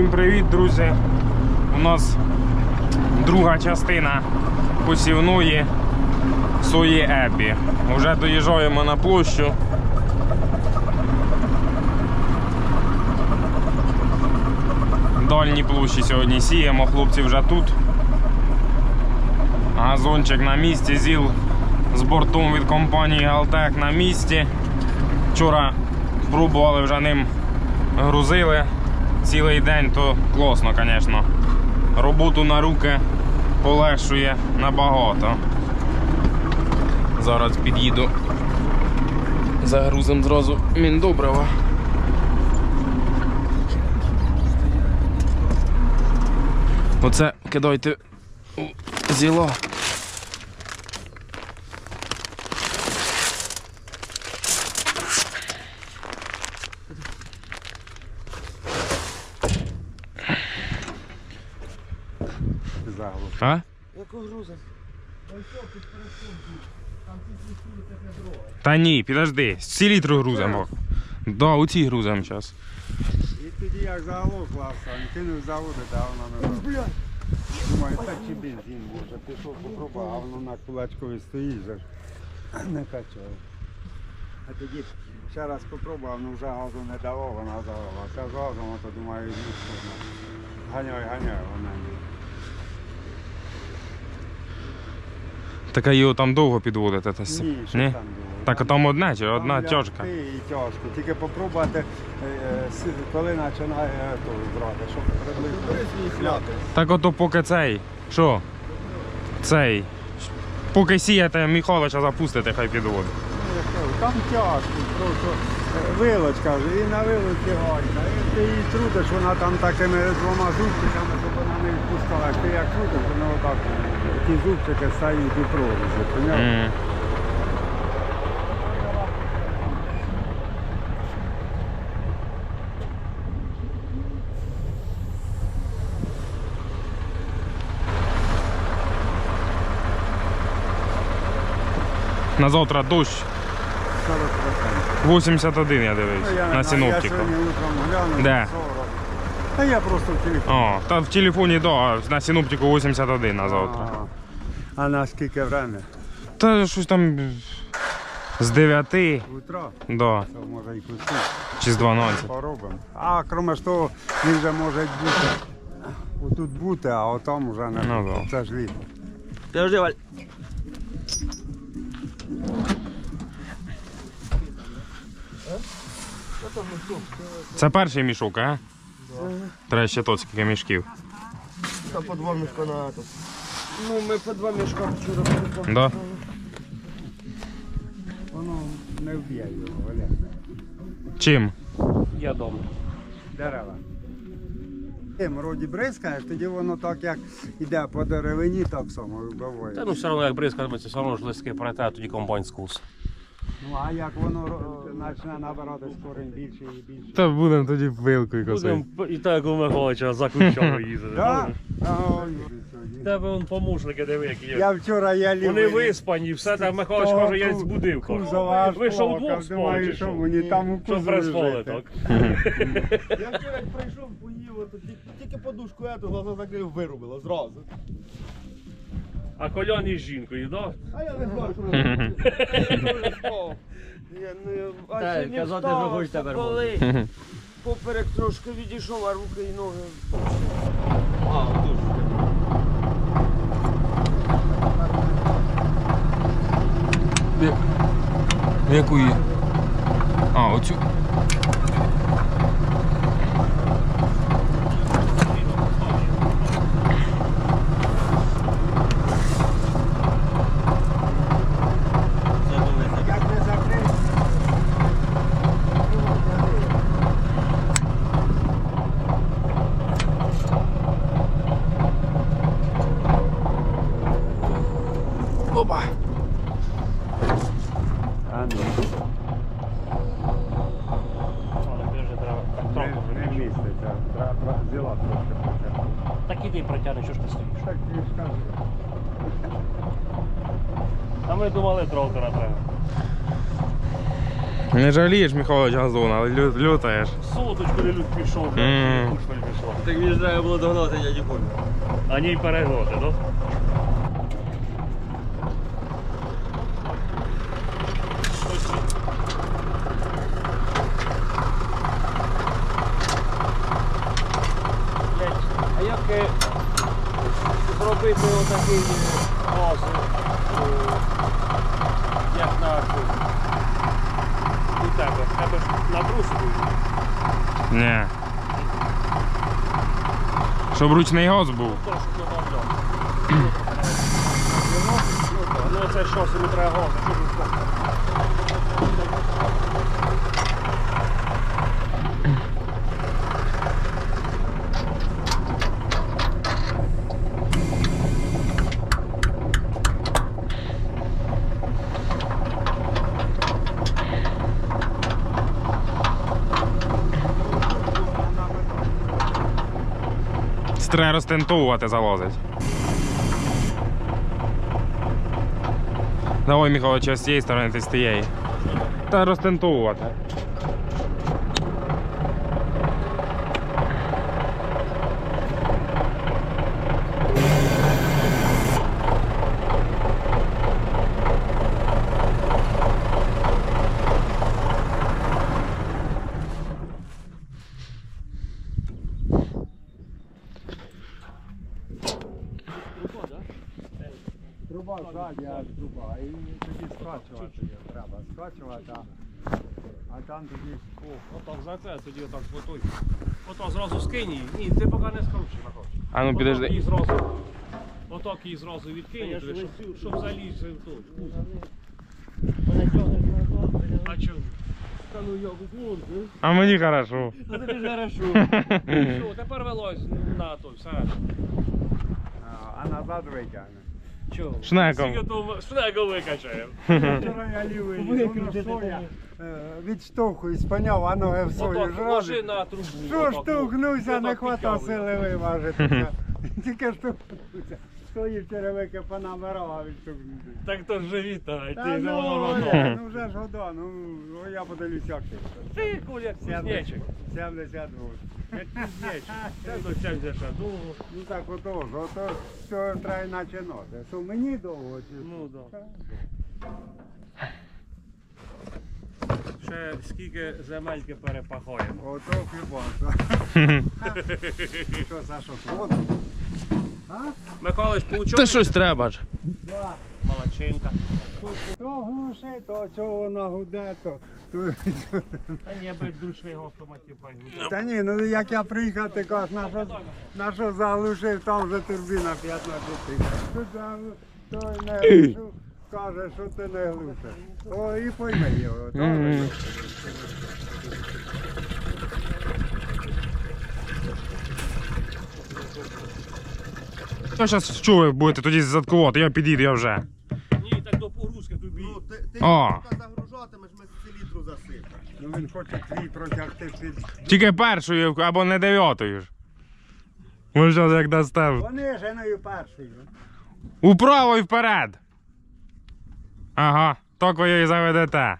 Всім привіт, друзі! У нас друга частина посівної сої Ебі. Вже доїжджаємо на площу. Дальні площі сьогодні сіємо, хлопці вже тут. Газончик на місці, ЗІЛ з бортом від компанії Галтек на місці. Вчора пробували вже ним грузили цілий день, то класно, звісно. Роботу на руки полегшує набагато. Зараз під'їду. Загрузимо зразу міндобрива. Оце кидайте у зіло. А? Яку грузом? Та ні, підожди, всі літру грузимо. Да, у ці грузимо зараз. І тоді як заглохла, сам кинув заводи, да вона не робить. Думаю, так чи бензин може. Пішов попробував, а воно на кулачкові стоїть же. Не качає. А тоді ще раз попробував, ну вже газу не давав, вона завела. Ще з газом, то думаю, ганяй, ганяй, вона ні. Так а його там довго підводити. Та Ні, що там було. Так а там одна чи одна Там тяжка? лягти І тяжко. Тільки попробувати, е, с- коли починає е, то брати, щоб приблизно. Так ото поки цей. Що? Цей. Поки сіяте Михайловича запустите, хай підводить. Ну, Там тяжко, просто е, вилочка вже, і на вилочці гайка. І ти її трудиш, вона там такими двома зубчиками, щоб вона не відпускала. Ти як трудиш, вона отак, ті зубчики стають у прорізі, поняв? М. На завтра дощ 40%. 81, я дивився. Ну, я не на знаю, Я синоптику. сьогодні утром глянув, Де? 40. Та я просто в телефоні. О, та в телефоні, да, а на синоптику 81 на завтра. А, а на скільки время? Та щось там з 9, Утро? да, То може і кусти. чи з 12. Поробимо. А крім того, він вже може бути. Отут бути, а отам вже не Ну, да. Це ж літо. Подожди, Валь. Це перший мішок, а? Треба ще скільки мішків. Та по два мішка на этот. Ну, ми по два мішка вчора прикопали. Да? Воно не вб'є його, Оля. Чим? Я дома. Дерева. Тим роді бризкаєш, тоді воно так як іде по деревині, так само вбиває. Та ну все одно як бризкатиметься, все одно ж листки пролетає, а тоді комбайн скус. Ну а як воно ро- почне набирати корінь більше і більше. Та будемо тоді вилкою косити. Будемо і так у Михайловича за ключом їздити. Так? В Тебе вон помушники диви, які є. Я вчора я лівий. Вони виспані, все там Михайлович каже, я збудив. каже. Кузова Ви що вдвох спали чи що мені там у Що кузові приспали жити. так? Я вчора як прийшов, поїв, тільки, тільки подушку эту глаза закрив, вирубило зразу. А Колян із жінкою, да? А я не. Я спав. Я не- а Та, сьогодні казати, встав, що тепер коли Поперек трошки відійшов, а руки і ноги. А, дуже. Яку її? А, оцю. Не жалієш, Михайлович, газон, але лю- лютаєш. Соточку не люд пішов, Мгм. блядь, куш не пішов. Так мені ж треба було догнати, я не помню. А ні й перегоди, ну? А як е, зробити отакий газ, На бруску. Ні. Щоб ручний газ був. Ну це що, треба газу, що ж він Це Треба розтентувати, залазить. Давай, Михайло, з цієї сторони ти з тієї. Та розтентовувати. Труба ззаді, а труба. І тоді скачувати її треба. Скачувати, а, а там тоді Отак за це, тоді отак зготуй. Ото зразу скинь її. Ні, ти поки не скручуй на хоч. А ну Отак підожди. її зразу. Отак її зразу Та відкинь, я ж туди, лисю. щоб, щоб залізти в ту. А чому? Та ну я вон, А мені хорошо. ну тобі ж хорошо. Все, тепер вилазь на той, все. а, а назад витягне. Чого? Шнеком. Шнеком викачаємо. Вчора я лівий, воно соя, відштовхуюсь, поняв, а ноги в сою Отак, ж ложи робить. на трубу. Що штовхнувся, не хвата сили виважити. Тільки штовхнувся. Свої черевики понабирав, а відштовхнувся. Так то ж вітай, Та ти ну, ну, Оля, ну вже ж года, ну ну, я подивлюсь, як ти. Ти, Коля, кузнечик. 72. Це до 70 довго. Ну так ж, ото що треба наче ноти. Що мені довго чи? Ну, да. Ще скільки земельки перепахаємо. Ото хіба. Що, Сашо, воду? Михайлович, Та щось треба ж. Да. Молодчинка. То глуши, то чого вона гуде, то. то- Та ні, без душний автоматів хай буде. Та ні, ну як я приїхав, ти кажеш, на що, на що заглушив, там вже турбіна 15 тисяч. Тут той не глушу, каже, що ти не глушиш. О, і пойми його Мгм. вже. Я зараз що ви будете тоді заткувати, я підійду, я вже. Ні, так до погрузки тобі. Ну, ти, ти О. поки загружатимеш, ми селітру засипемо. Ну він хоче твій протягти під. Тільки першою або не дев'ятою ж. Ви що як дасте? Вони женою першою. Управо і вперед. Ага, так ви її заведете.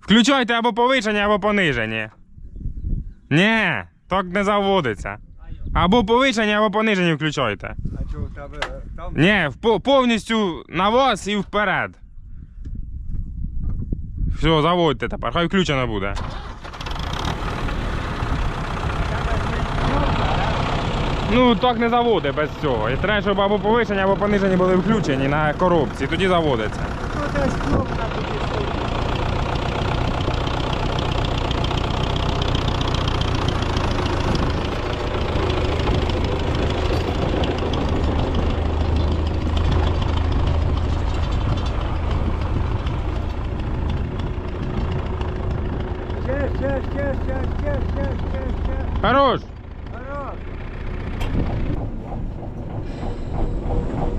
Включайте або повишення, або пониження. Ні, так не заводиться. Або повишення, або пониження включайте. А чого в тебе там? Ні, повністю на вас і вперед. Все, заводьте тепер, хай включено буде. Ну, так не заводить без цього. І треба, щоб або повишення, або пониження були включені на коробці, тоді заводиться. Ну десь кнопка тоді стоїть. Ще, ще, ще, ще, ще, ще, ще, ще. Хорош! Хорош.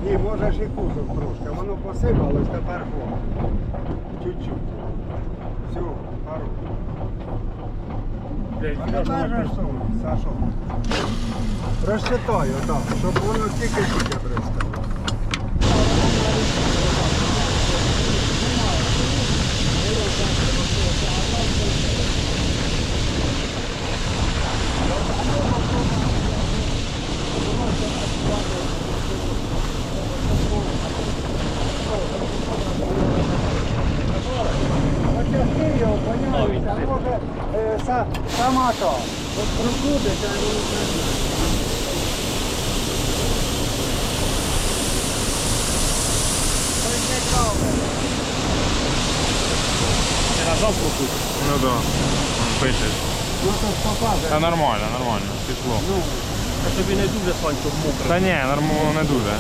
Ні, можеш і кузов трошки. Воно посипалось, тепер о. Чуть-чуть. Все, хорош. А тепер же що, Сашо? Розчитаю, так, щоб воно тільки-тільки пристало. то. От прокрутиться, а воно не Ти назад покупив. Ну да. Пишеш. Ну то попаде. Та нормально, нормально. Пішло. Ну, Та тобі не дуже щоб мокре. Та ні, нормально не дуже.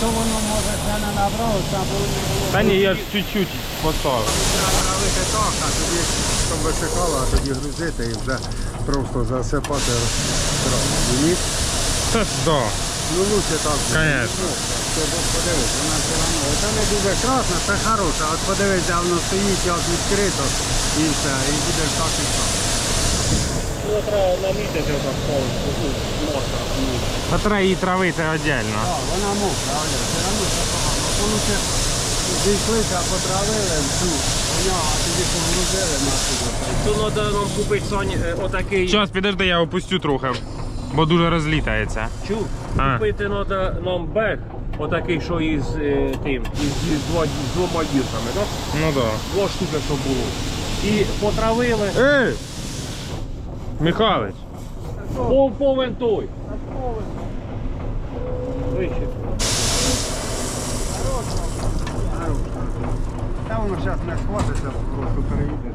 то воно може це не набрало, там було. Та ні, я ж чуть-чуть поставив. Травити так, а тоді, щоб висихало, а тоді грузити і вже просто засипати. Ні? Та да. Ну лучше так. Конечно. Подивись, вона все одно. Це не дуже красна, це хороша. От подивись, де воно стоїть, як відкрито і все, і буде так і так. Ну, треба намітити повністю. Ну, мокро. Треба її травити віддільно. Так, вона мокра, але все одно це погано. То лучше зійшлися, потравили всю, коня, а тоді погрузили на сюди. Тут треба нам купити сонь е, отакий. Зараз, підожди, я опустю трохи, бо дуже розлітається. Чув? Купити треба нам бег, отакий, що із е, тим, із, із, два- з двома дірками, так? Ну да. Два штуки, щоб було. І потравили. Ей! Михайлович, Пов, повен той. Вище. Та воно зараз не схватиться, просто переїде.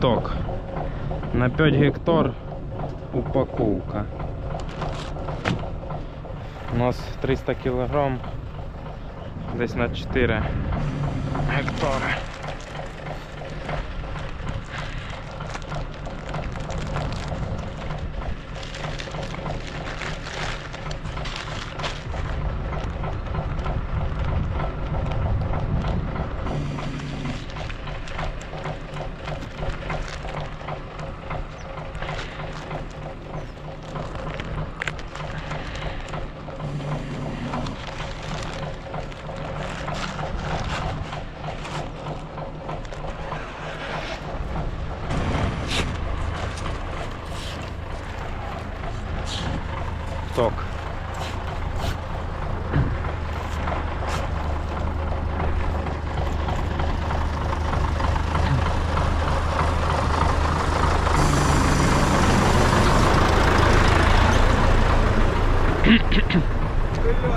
ток. На 5 гектар упаковка. У нас 300 кілограм. Десь на 4 гектари.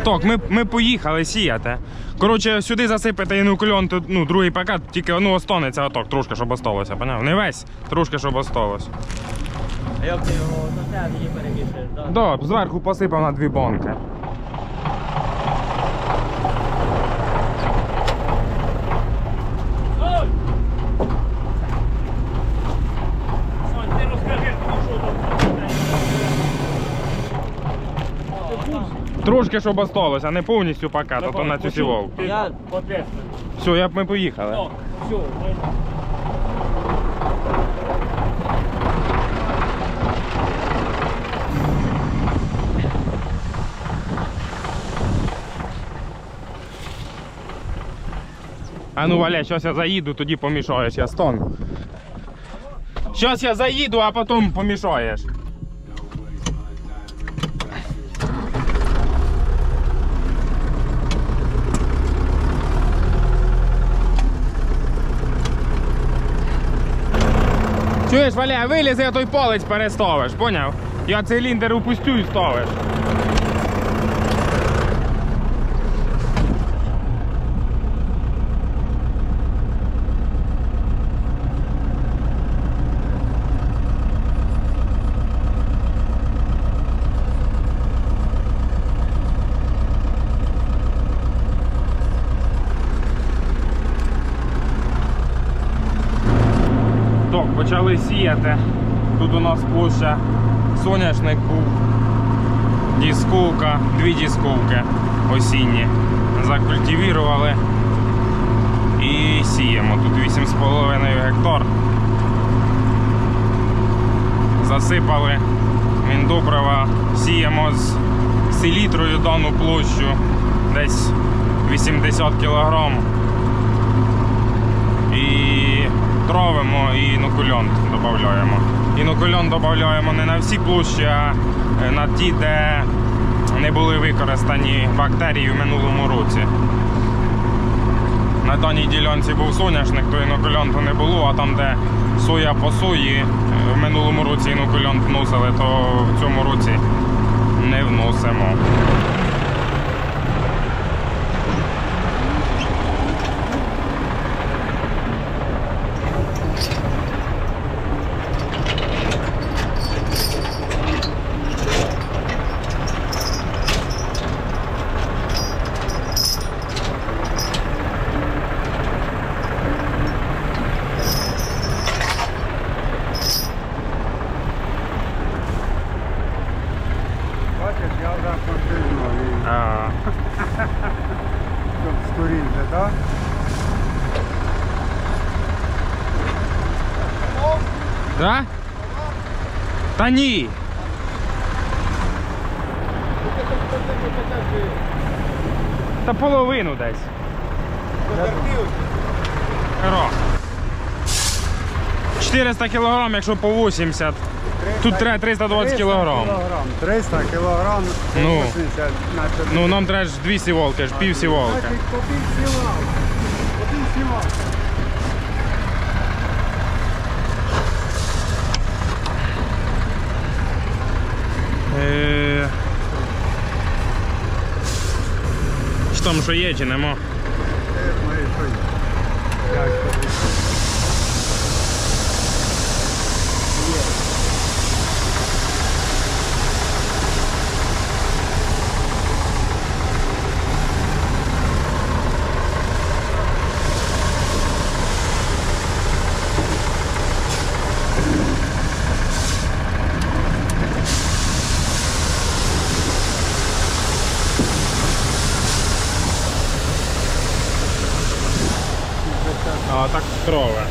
Так, ми, ми поїхали сіяти. Коротше, сюди засипати інукульон, тут ну, другий пакет, тільки ну, останеться отак, трошки, щоб осталося, поняв? Не весь, трошки, щоб осталось. А як ти його те її перемішаєш, так? Да, зверху посипав на дві банки. Сонь! Сонь, ти розкажи, мені, що там. Ти в Трошки, щоб осталось, а не повністю пакет, а то на цю сівалку. Я. Все, я, ми поїхали. Все. А ну Валя, зараз я заїду, тоді помішаєш, я стон. Зараз я заїду, а потім помішаєш. Чуєш, Валя, вилізи, а той палець переставиш, поняв? Я циліндр упустю і ставиш. Так, почали сіяти. Тут у нас площа соняшник був, дісковка, дві дісковки осінні. Закультивірували і сіємо. Тут 8,5 гектар. Засипали міндобрива, сіємо з селітрою дану площу десь 80 кг. Травимо і інокульонт додаємо. Інокульонт додаємо не на всі площі, а е, на ті, де не були використані бактерії в минулому році. На даній ділянці був соняшник, то інокульонту не було, а там, де соя по сої, е, в минулому році інокульонт вносили, то в цьому році не вносимо. Бачиш, я вже потрібно, А, щоб скоріше, так? Да? Та ні. Та половину десь. Хоро. 400 кг, якщо по 80. Тут треба 320 кг. кілограм. 300 кілограм, Ну. 80, наче. Ну нам треба ж дві сіволки, ж пів сіволки. Значить, по пів сіла. По пів сіла. Е... Що там, що є, чи нема? А так трове.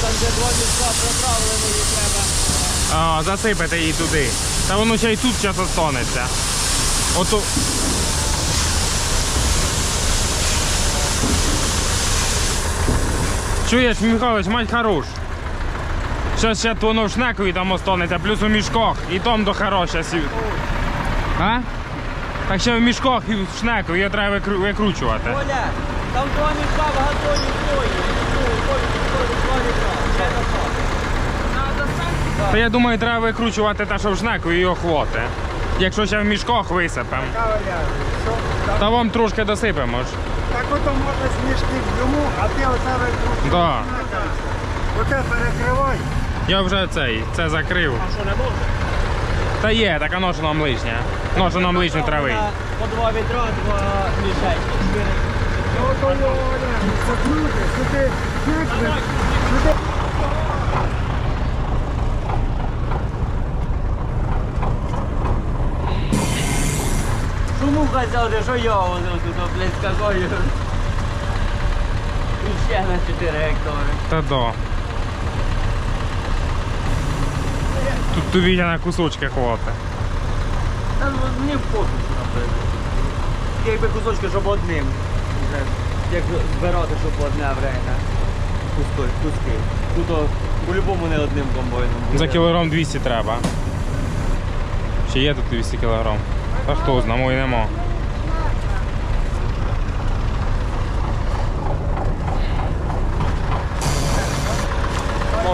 Там де два міста приправлені її засипати її туди. Та воно ще й тут час останеться. Ото. Чуєш, Михайлович, мать хорош. Щас ще воно в шнекові там останеться, плюс у мішках. І там до хороша сі. А? Так ще в мішках і в шнеку, її треба викру- викручувати. Оля, там два міста в газоні твої. Та я думаю, треба викручувати те, що в шнеку і його хвоти. Якщо ще в мішках висипемо. Та вам трошки досипемо ж. так ото можна сніжки в йому, а ти оце викрутиш. Да. Оце перекривай. Я вже цей, це закрив. А що не може? Та є, так оно що нам лишнє. Ну, нам лишнє трави. По два відра, два мішечки. Ну, то Оля, закрути, сюди, як? Сюди. Казав, що я возив тут, блядь, какою? І ще на 4 гектари. Та да. Тут тобі на кусочки хватить. Та ну, мені пофіг, наприклад. Якби кусочки, щоб одним. Як збирати, щоб одне время. Куски, куски. Тут по-любому не одним комбайном. буде. За кілограм 200 треба. Чи є тут 200 кілограм? Та хто знає, мої нема. Посадили вперед. Михайлич, відгорни від шнека. Я би закрити, вилізти і,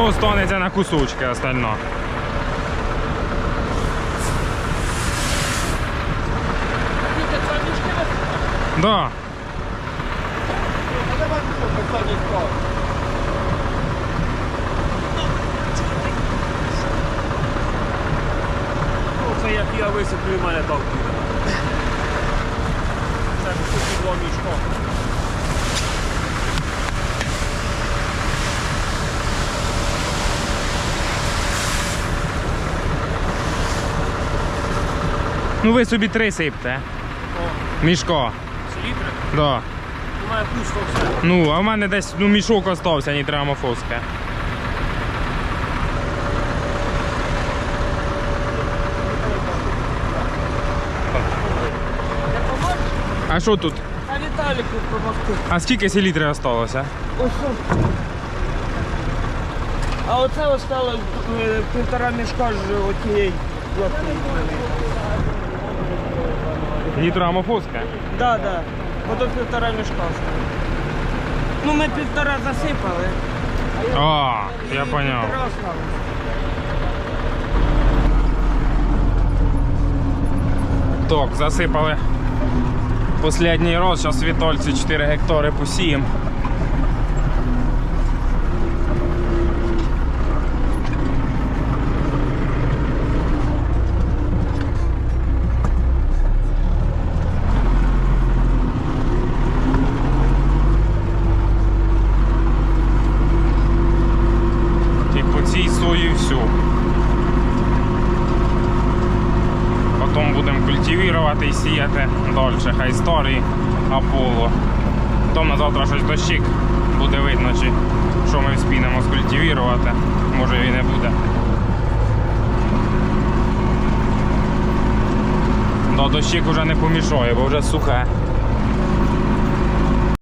сіли? Держи. На кусочки остально. Да. Ну, це як я висиплю, і мене так буде. Це тут два мішка. Ну ви собі три сипте. Мішко. Селітри? Да. У мене пусто все. Ну, а в мене десь ну, мішок остався, не треба мофоски. А що тут? А Віталіку допомогти. А скільки селітри осталося? Ось. А оце осталось е, півтора мішка з отієї плотної. Літра мофоска? Да, да. Ото півтора мішка. Ну ми півтора засипали. А, я понял. Півтора осталось. Так, засипали Последній роз, зараз Вітольці 4 гектари посіємо. І по цій сої все. Потім будемо культивувати і сіяти далі. Хай старий Аполло. Том на завтра щось дощик буде видно, чи що ми вспінемо скультивірувати, Може і не буде. Да, дощик вже не помішає, бо вже сухе.